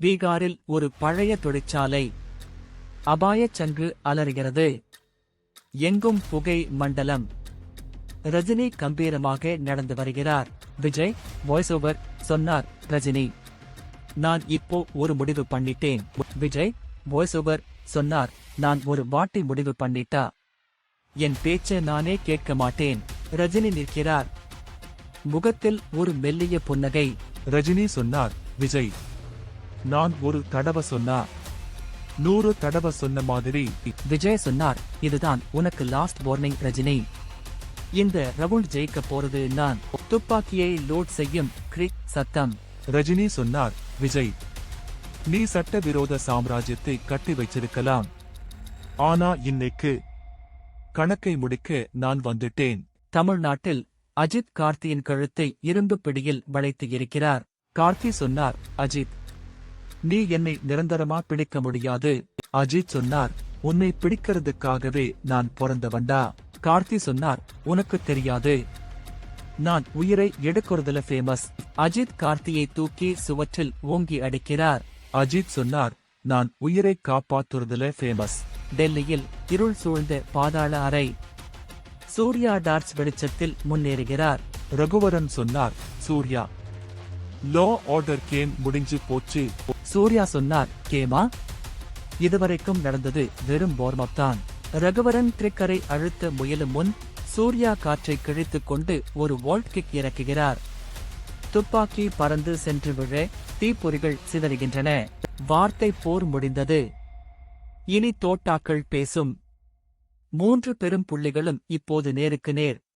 பீகாரில் ஒரு பழைய தொழிற்சாலை அபாயச் சங்கு அலறுகிறது. எங்கும் புகை மண்டலம். ரஜினி கம்பீரமாக நடந்து வருகிறார். விஜய் வாய்ஸ் ஓவர் சொன்னார் ரஜினி நான் இப்போ ஒரு முடிவு பண்ணிட்டேன். விஜய் வாய்ஸ் ஓவர் சொன்னார் நான் ஒரு வாட்டி முடிவு பண்ணிட்டா? என் பேச்சை நானே கேட்க மாட்டேன். ரஜினி நிற்கிறார். முகத்தில் ஒரு மெல்லிய புன்னகை. ரஜினி சொன்னார் விஜய் நான் ஒரு தடவை சொன்னா நூறு தடவை சொன்ன மாதிரி. விஜய் சொன்னார் இதுதான் உனக்கு லாஸ்ட் வார்னிங் ரஜினி. இந்த ரவுண்ட் ஜெயிக்க போறது நான் துப்பாக்கியை லோட் செய்யும் கிரிக் சத்தம். ரஜினி சொன்னார் விஜய் நீ சட்டவிரோத சாம்ராஜ்யத்தை கட்டி வச்சிருக்கலாம் ஆனா இன்னைக்கு கணக்கை முடிக்க நான் வந்துட்டேன். தமிழ்நாட்டில் அஜித் கார்த்தியின் கழுத்தை இரும்பு பிடியில் வளைத்து இருக்கிறார். கார்த்தி சொன்னார் அஜித் நீ என்னை நிரந்தரமா பிடிக்க முடியாது. அஜித் சொன்னார் உன்னை பிடிக்கிறதுக்காகவே நான் பிறந்தவன்டா. கார்த்தி சொன்னார் உனக்கு தெரியாது. நான் உயிரை எடுக்கிறதுல ஃபேமஸ் அஜித் கார்த்தியை தூக்கி சுவற்றில் ஓங்கி அடிக்கிறார். அஜித் சொன்னார் நான் உயிரை காப்பாத்துறதுல ஃபேமஸ் டெல்லியில் இருள் சூழ்ந்த பாதாள அறை. சூர்யா டார்ச் வெளிச்சத்தில் முன்னேறுகிறார். ரகுவரன் சொன்னார் சூர்யா லோ ஆர்டர் கேம் முடிஞ்சு போச்சு. சூர்யா சொன்னார் கேமா? இதுவரைக்கும் நடந்தது வெறும் வார்மப் தான். ரகுவரன் கிரிக்கரை அழுத்த முயலும் முன் சூர்யா காற்றை கிழித்துக் கொண்டு ஒரு வால்ட் கிக் இறக்குகிறார். துப்பாக்கி பறந்து சென்று விழ தீப்பொறிகள் சிதறுகின்றன. வார்த்தை போர் முடிந்தது. இனி தோட்டாக்கள் பேசும். மூன்று பெரும் புள்ளிகளும் இப்போது நேருக்கு நேர்.